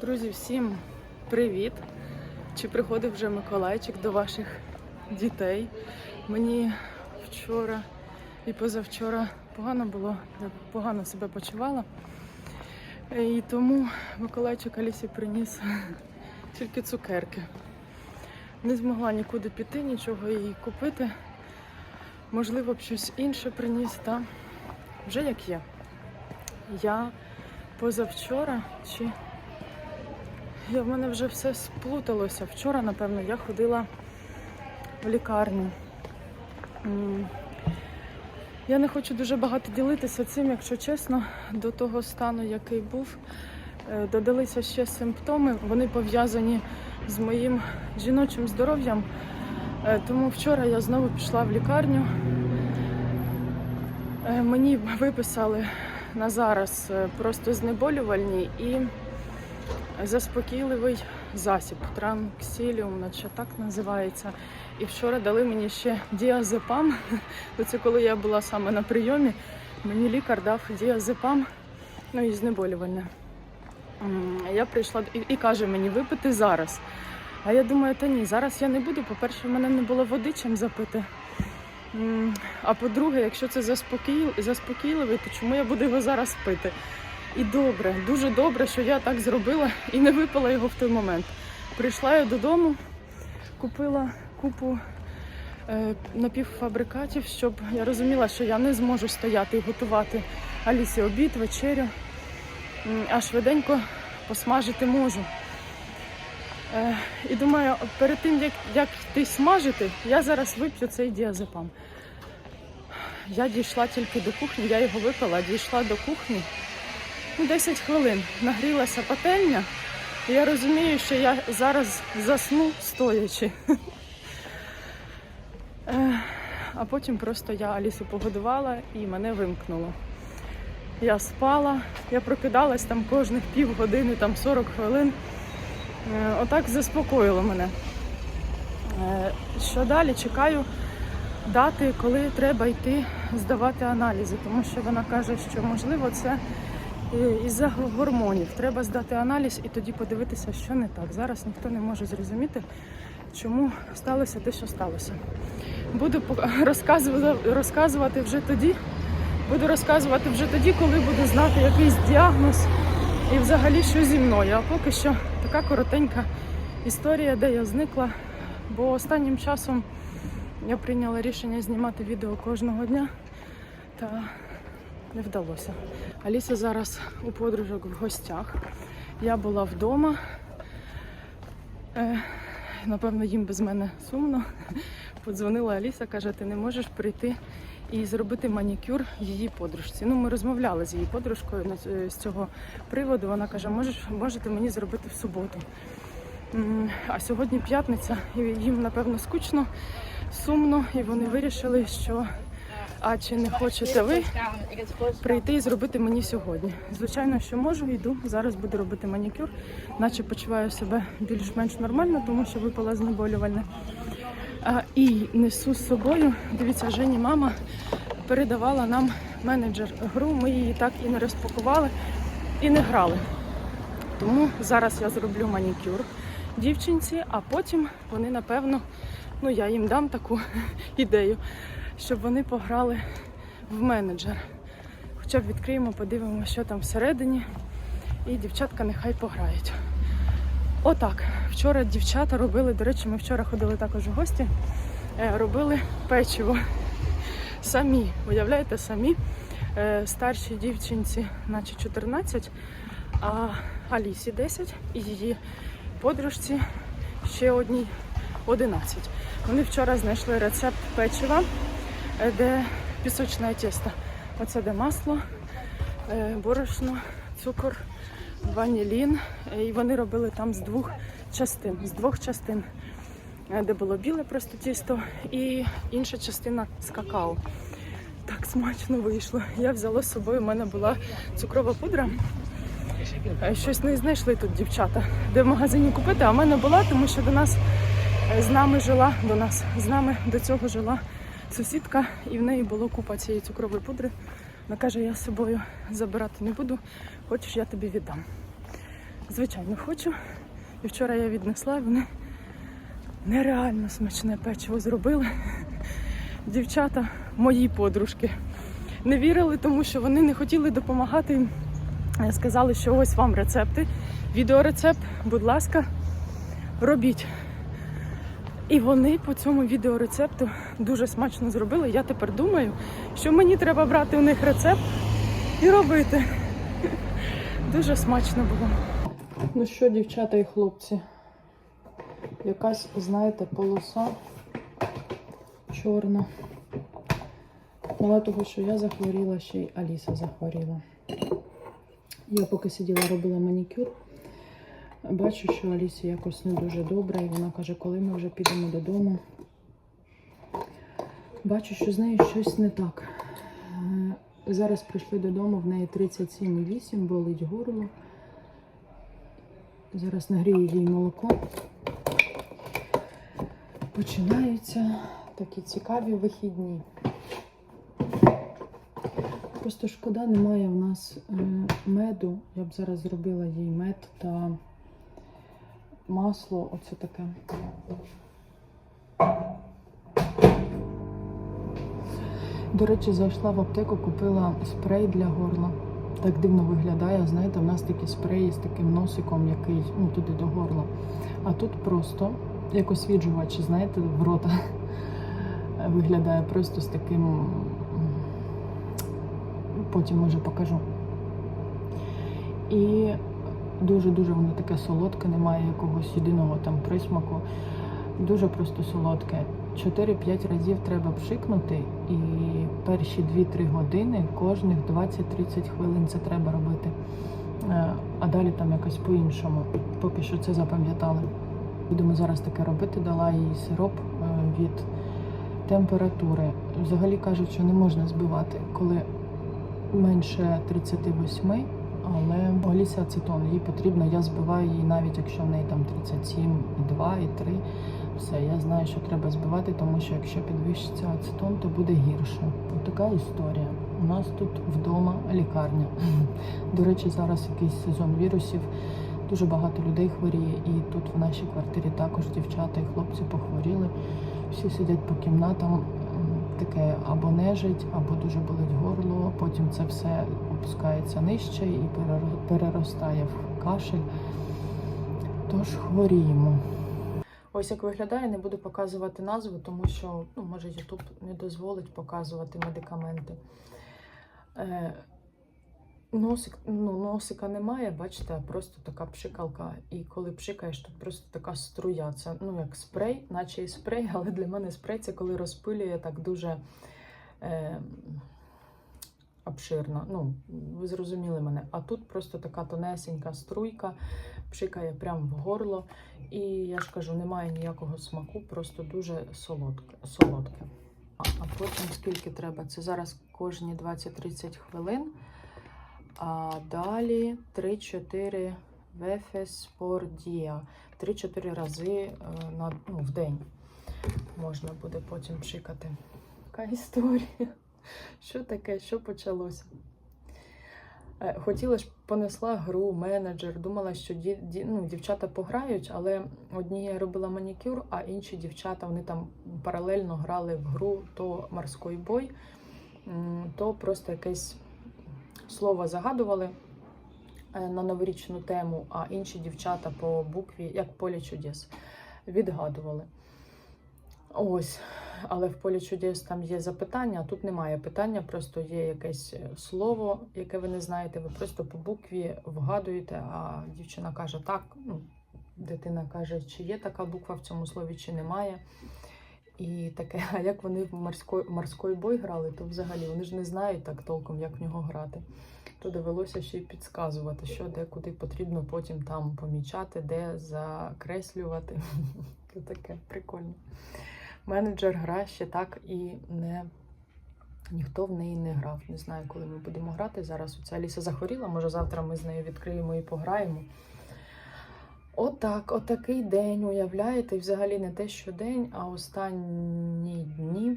Друзі, всім привіт! Чи приходив вже Миколайчик до ваших дітей? Мені вчора і позавчора погано було, я погано себе почувала. І тому Миколайчик Алісі приніс тільки цукерки. Не змогла нікуди піти, нічого їй купити. Можливо, б щось інше приніс, та вже як є. Я позавчора чи я в мене вже все сплуталося. Вчора, напевно, я ходила в лікарню. Я не хочу дуже багато ділитися цим, якщо чесно, до того стану, який був. Е, Додалися ще симптоми, вони пов'язані з моїм жіночим здоров'ям. Е, Тому вчора я знову пішла в лікарню. Е, Мені виписали на зараз просто знеболювальні і заспокійливий засіб, транксіліум, наче так називається. І вчора дали мені ще діазепам. Це коли я була саме на прийомі. Мені лікар дав діазепам, ну і знеболювальне. Я прийшла і, і каже мені випити зараз. А я думаю, та ні, зараз я не буду. По-перше, в мене не було води чим запити. А по-друге, якщо це заспокій- заспокійливий, то чому я буду його зараз пити? І добре, дуже добре, що я так зробила і не випила його в той момент. Прийшла я додому, купила купу е, напівфабрикатів, щоб я розуміла, що я не зможу стояти і готувати Алісі обід, вечерю, а швиденько посмажити можу. Е, і думаю, перед тим, як, як йти смажити, я зараз вип'ю цей діазепам. Я дійшла тільки до кухні, я його випила, дійшла до кухні. Ну, 10 хвилин нагрілася пательня, і я розумію, що я зараз засну стоячи. Е, А потім просто я Алісу погодувала і мене вимкнуло. Я спала, я прокидалась там кожних півгодини, там 40 хвилин. Е, Отак заспокоїло мене. Е, Що далі? Чекаю дати, коли треба йти здавати аналізи, тому що вона каже, що можливо це із-за гормонів. Треба здати аналіз і тоді подивитися, що не так. Зараз ніхто не може зрозуміти, чому сталося те, що сталося. Буду розказувати вже тоді. Буду розказувати вже тоді, коли буду знати якийсь діагноз і взагалі що зі мною. А поки що така коротенька історія, де я зникла. Бо останнім часом я прийняла рішення знімати відео кожного дня та не вдалося. Аліса зараз у подружок в гостях. Я була вдома. Е, напевно, їм без мене сумно. Подзвонила Аліса, каже, ти не можеш прийти і зробити манікюр її подружці. Ну, ми розмовляли з її подружкою з цього приводу. Вона каже, можеш, можете мені зробити в суботу. А сьогодні п'ятниця, і їм, напевно, скучно, сумно, і вони вирішили, що а чи не хочете ви прийти і зробити мені сьогодні. Звичайно, що можу, йду. Зараз буду робити манікюр, наче почуваю себе більш-менш нормально, тому що випала знеболювальне. А, і несу з собою. Дивіться, Жені мама передавала нам менеджер гру. Ми її так і не розпакували і не грали. Тому зараз я зроблю манікюр дівчинці, а потім вони, напевно, ну я їм дам таку ідею, щоб вони пограли в менеджер. Хоча б відкриємо, подивимося, що там всередині. І дівчатка нехай пограють. Отак. Вчора дівчата робили, до речі, ми вчора ходили також в гості, е, робили печиво. Самі, уявляєте, самі. Е, Старшій дівчинці, наче 14, а Алісі 10 і її подружці ще одній 11. Вони вчора знайшли рецепт печива, е, де пісочне тісто. Оце де масло, е, борошно, цукор, ванілін. І вони робили там з двох частин. З двох частин, Е, де було біле просто тісто, і інша частина з какао. Так смачно вийшло. Я взяла з собою, у мене була цукрова пудра. Щось не знайшли тут дівчата, де в магазині купити, а в мене була, тому що до нас з нами жила, до нас з нами до цього жила сусідка, і в неї було купа цієї цукрової пудри. Вона каже, я з собою забирати не буду, хочеш, я тобі віддам. Звичайно, хочу. І вчора я віднесла, і вони нереально смачне печиво зробили. Дівчата, мої подружки, не вірили, тому що вони не хотіли допомагати. Сказали, що ось вам рецепти. Відеорецепт, будь ласка, робіть. І вони по цьому відеорецепту дуже смачно зробили. Я тепер думаю, що мені треба брати у них рецепт і робити. Дуже смачно було. Ну що, дівчата і хлопці, якась, знаєте, полоса чорна. Мало того, що я захворіла, ще й Аліса захворіла. Я поки сиділа, робила манікюр. Бачу, що Алісі якось не дуже добре, і вона каже, коли ми вже підемо додому. Бачу, що з нею щось не так. Е, Зараз прийшли додому, в неї 37,8, болить горло. Зараз нагрію їй молоко. Починаються такі цікаві вихідні. Просто шкода, немає в нас е, меду. Я б зараз зробила їй мед та масло, оце таке. До речі, зайшла в аптеку, купила спрей для горла. Так дивно виглядає. Знаєте, в нас такі спреї з таким носиком, який ну, туди до горла. А тут просто як освіджувач, знаєте, в рота виглядає просто з таким. Потім може покажу. І дуже-дуже воно таке солодке, немає якогось єдиного там присмаку. Дуже просто солодке. 4-5 разів треба пшикнути, і перші 2-3 години кожних 20-30 хвилин це треба робити. Е, А далі там якось по-іншому. Поки що це запам'ятали. Будемо зараз таке робити. Дала їй сироп е, від температури. Взагалі кажуть, що не можна збивати, коли менше 38, але Аліся ацетон, їй потрібно, я збиваю її навіть якщо в неї там 37,2 і 3. Все, я знаю, що треба збивати, тому що якщо підвищиться ацетон, то буде гірше. Ось така історія. У нас тут вдома лікарня. До речі, зараз якийсь сезон вірусів. Дуже багато людей хворіє, і тут в нашій квартирі також дівчата і хлопці похворіли. Всі сидять по кімнатам. Таке або нежить, або дуже болить горло. Потім це все опускається нижче і переростає в кашель. Тож хворіємо. Ось як виглядає, не буду показувати назву, тому що ну, може YouTube не дозволить показувати медикаменти. Носик, ну, носика немає, бачите, просто така пшикалка. І коли пшикаєш, тут просто така струя. Це ну, як спрей, наче і спрей, але для мене спрей це коли розпилює так дуже е, обширно. Ну, ви зрозуміли мене. А тут просто така тонесенька струйка, пшикає прямо в горло. І я ж кажу, немає ніякого смаку, просто дуже солодке. солодке. А потім скільки треба? Це зараз кожні 20-30 хвилин. А далі 3-4 вефес пор дія. 3-4 рази е, на, ну, в день можна буде потім пшикати. Яка історія? Що таке? Що почалося? Е, Хотіла ж понесла гру, менеджер, думала, що ді, ді, ну, дівчата пограють, але одні я робила манікюр, а інші дівчата вони там паралельно грали в гру то морський бой, то просто якесь слово загадували е, на новорічну тему, а інші дівчата по букві, як поле чудес, відгадували. Ось, але в полі чудес там є запитання, а тут немає питання, просто є якесь е, слово, яке ви не знаєте. Ви просто по букві вгадуєте, а дівчина каже так. Ну, дитина каже, чи є така буква в цьому слові, чи немає. І таке, а як вони в морський, морський бой грали, то взагалі вони ж не знають так толком, як в нього грати. То довелося ще й підсказувати, що де куди потрібно потім там помічати, де закреслювати. Це таке прикольно. Менеджер гра ще так і не ніхто в неї не грав. Не знаю, коли ми будемо грати. Зараз оця Аліса захворіла, може завтра ми з нею відкриємо і пограємо. Отак, отакий день, уявляєте, і взагалі не те, що день, а останні дні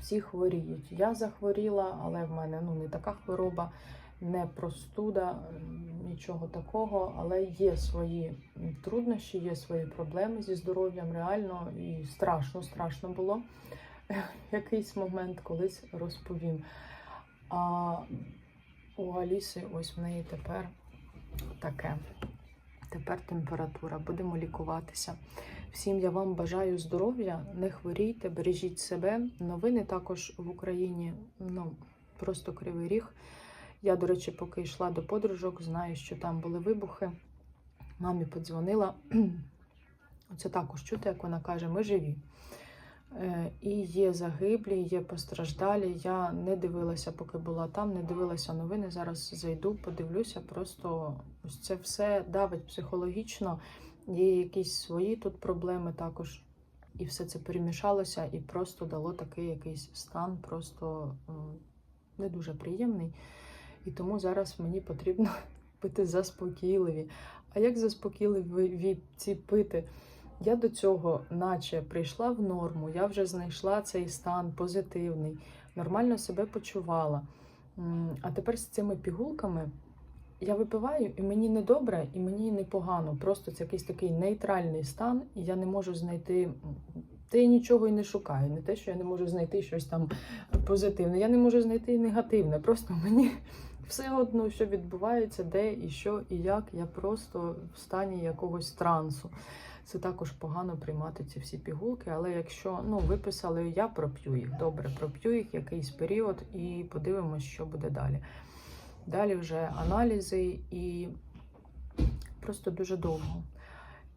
всі хворіють. Я захворіла, але в мене ну, не така хвороба. не простуда, нічого такого, але є свої труднощі, є свої проблеми зі здоров'ям, реально і страшно, страшно було. Якийсь момент колись розповім. А у Аліси ось в неї тепер таке. Тепер температура. Будемо лікуватися. Всім я вам бажаю здоров'я, не хворійте, бережіть себе. Новини також в Україні. Ну, просто кривий ріг. Я, до речі, поки йшла до подружок, знаю, що там були вибухи. Мамі подзвонила. Оце також чути, як вона каже, ми живі. Е, І є загиблі, є постраждалі. Я не дивилася, поки була там, не дивилася новини. Зараз зайду, подивлюся. Просто ось це все давить психологічно. Є якісь свої тут проблеми також. І все це перемішалося і просто дало такий якийсь стан, просто не дуже приємний. І тому зараз мені потрібно пити заспокійливі. А як заспокійливі ці пити? Я до цього, наче прийшла в норму, я вже знайшла цей стан позитивний, нормально себе почувала. А тепер з цими пігулками я випиваю, і мені не добре, і мені не погано. Просто це якийсь такий нейтральний стан, і я не можу знайти. Та я нічого і не шукаю. Не те, що я не можу знайти щось там позитивне. Я не можу знайти і негативне. Просто мені все одно, що відбувається, де і що, і як. Я просто в стані якогось трансу. Це також погано приймати ці всі пігулки, але якщо ну, виписали, я проп'ю їх. Добре, проп'ю їх якийсь період і подивимось, що буде далі. Далі вже аналізи і просто дуже довго.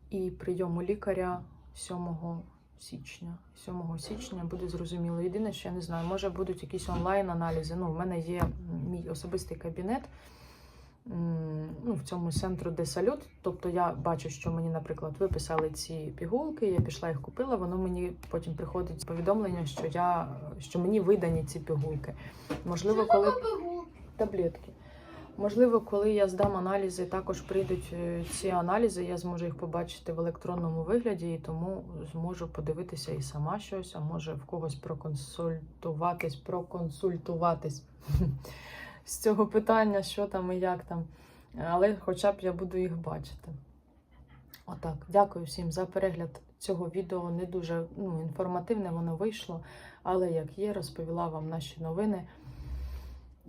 І прийом у лікаря 7 січня. 7 січня буде зрозуміло. Єдине, що я не знаю, може будуть якісь онлайн-аналізи. Ну, в мене є мій особистий кабінет ну, в цьому центру, де салют. Тобто я бачу, що мені, наприклад, виписали ці пігулки, я пішла їх купила. Воно мені потім приходить повідомлення, що я що мені видані ці пігулки. Можливо, коли таблетки. Можливо, коли я здам аналізи, також прийдуть е, ці аналізи, я зможу їх побачити в електронному вигляді, і тому зможу подивитися і сама щось, а може в когось проконсультуватись, проконсультуватись з цього питання, що там і як там. Але хоча б я буду їх бачити. Отак. Дякую всім за перегляд цього відео. Не дуже ну, інформативне воно вийшло, але як є, розповіла вам наші новини.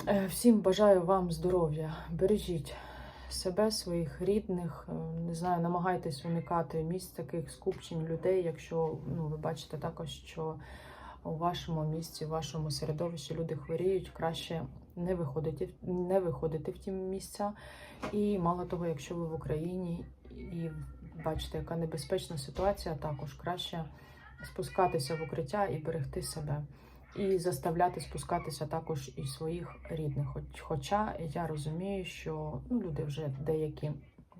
Е, Всім бажаю вам здоров'я. Бережіть себе, своїх рідних. Е, Не знаю, намагайтесь уникати місць таких скупчень людей, якщо ну, ви бачите також, що у вашому місці, в вашому середовищі люди хворіють, краще не виходити, не виходити в ті місця. І мало того, якщо ви в Україні і бачите, яка небезпечна ситуація, також краще спускатися в укриття і берегти себе. І заставляти спускатися також і своїх рідних. Хоч, хоча я розумію, що ну, люди вже деякі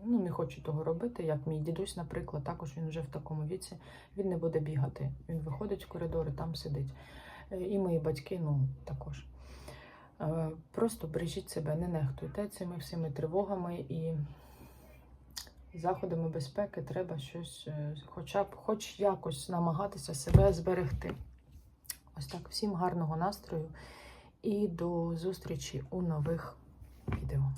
ну, не хочуть того робити, як мій дідусь, наприклад, також він вже в такому віці, він не буде бігати. Він виходить в коридор і там сидить. Е, І мої батьки, ну також. Е, Просто бережіть себе, не нехтуйте цими всіми тривогами і заходами безпеки треба щось, е, хоча б хоч якось намагатися себе зберегти. Ось так, всім гарного настрою і до зустрічі у нових відео.